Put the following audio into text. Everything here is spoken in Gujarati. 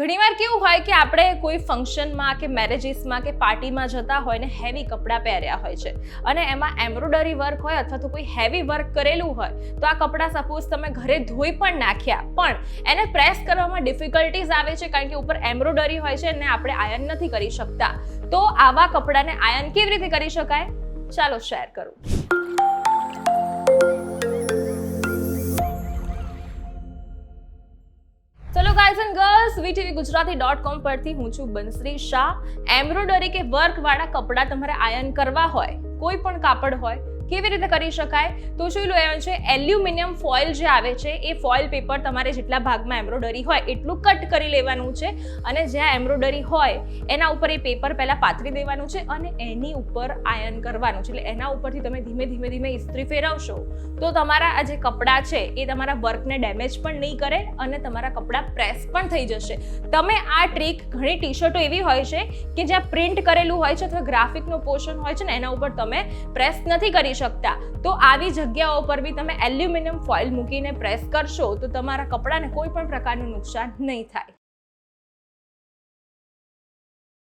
ઘણીવાર કેવું હોય કે આપણે કોઈ ફંક્શનમાં કે મેરેજીસમાં કે પાર્ટીમાં જતા હોય ને હેવી કપડાં પહેર્યા હોય છે. અને એમાં એમ્બ્રોડરી વર્ક હોય અથવા તો કોઈ હેવી વર્ક કરેલું હોય, તો આ કપડાં સપોઝ તમે ઘરે ધોઈ પણ નાખ્યા, પણ એને પ્રેસ કરવામાં ડિફિકલ્ટીઝ આવે છે કારણ કે ઉપર એમ્બ્રોડરી હોય છે અને આપણે આયન નથી કરી શકતા. તો આવા કપડાને આયન કેવી રીતે કરી શકાય? ચાલો શેર કરું. Guys and girls VTV Gujarati dot com પરથી હું છું બંસરી શાહ. એમ્બ્રોઇડરી કે વર્કવાળા કપડાં તમારે આયન કરવા હોય, કોઈ પણ કાપડ હોય કેવી રીતે કરી શકાય? તો શું લેવાનું છે, એલ્યુમિનિયમ ફોઇલ જે આવે છે, એ ફોઇલ પેપર તમારે જેટલા ભાગમાં એમ્બ્રોડરી હોય એટલું કટ કરી લેવાનું છે અને જ્યાં એમ્બ્રોડરી હોય, એના ઉપર એ પેપર પહેલાં પાથરી દેવાનું છે અને એની ઉપર આયન કરવાનું છે. એટલે એના ઉપરથી તમે ધીમે ધીમે ધીમે ઇસ્ત્રી ફેરવશો, તો તમારા આ જે કપડાં છે, એ તમારા વર્કને ડેમેજ પણ નહીં કરે અને તમારા કપડાં પ્રેસ પણ થઈ જશે. તમે આ ટ્રીક ઘણી ટી શર્ટો એવી હોય છે કે જ્યાં પ્રિન્ટ કરેલું હોય છે અથવા ગ્રાફિકનું પોર્શન હોય છે ને એના ઉપર તમે પ્રેસ નથી કરી શકતા. તો આવી જગ્યાઓ પર બી તમે એલ્યુમિનિયમ ફોઇલ મૂકીને પ્રેસ કરશો તો તમારા કપડાને કોઈ પણ પ્રકારનું નુકસાન નહીં થાય.